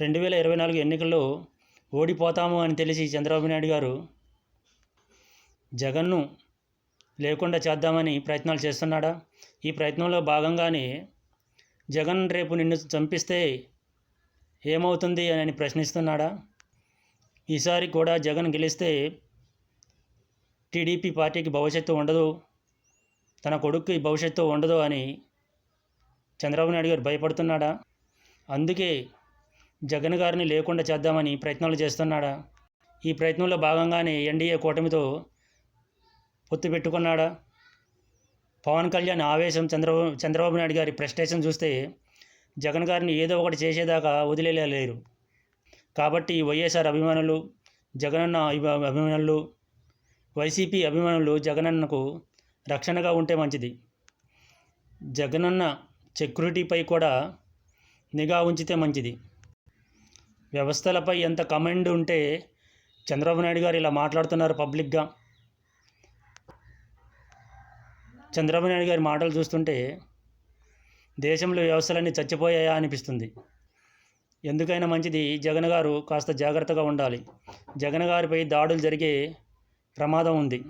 రెండు వేల ఇరవై నాలుగు ఎన్నికల్లో ఓడిపోతాము అని తెలిసి చంద్రబాబు నాయుడు గారు జగన్ను లేకుండా చేద్దామని ప్రయత్నాలు చేస్తున్నాడా? ఈ ప్రయత్నంలో భాగంగానే జగన్ రేపు నిన్ను చంపిస్తే ఏమవుతుంది అని ప్రశ్నిస్తున్నాడా? ఈసారి కూడా జగన్ గెలిస్తే టీడీపీ పార్టీకి భవిష్యత్తు ఉండదు తన కొడుక్కి భవిష్యత్తు ఉండదు అని చంద్రబాబు నాయుడు గారు భయపడుతున్నాడా? అందుకే జగన్ గారిని లేకుండా చేద్దామని ప్రయత్నాలు చేస్తున్నాడా? ఈ ప్రయత్నంలో భాగంగానే ఎన్డీఏ కూటమితో పొత్తు పెట్టుకున్నాడా? పవన్ కళ్యాణ్ ఆవేశం చంద్రబాబు చంద్రబాబు నాయుడు గారి ప్రెస్టేషన్ చూస్తే జగన్ గారిని ఏదో ఒకటి చేసేదాకా వదిలేయలేరు కాబట్టి వైఎస్ఆర్ అభిమానులు జగనన్న అభిమానులు వైసీపీ అభిమానులు జగనన్నకు రక్షణగా ఉంటే మంచిది. జగనన్న సెక్యూరిటీపై కూడా నిఘా ఉంచితే మంచిది. వ్యవస్థలపై ఎంత కమెండ్ ఉంటే చంద్రబాబు నాయుడు గారు ఇలా మాట్లాడుతున్నారు పబ్లిక్గా. చంద్రబాబు నాయుడు గారి మాటలు చూస్తుంటే దేశంలో వ్యవస్థలన్నీ చచ్చిపోయాయా అనిపిస్తుంది. ఎందుకైనా మంచిది జగన్ గారు కాస్త జాగ్రత్తగా ఉండాలి. జగన్ గారిపై దాడులు జరిగే ప్రమాదం ఉంది.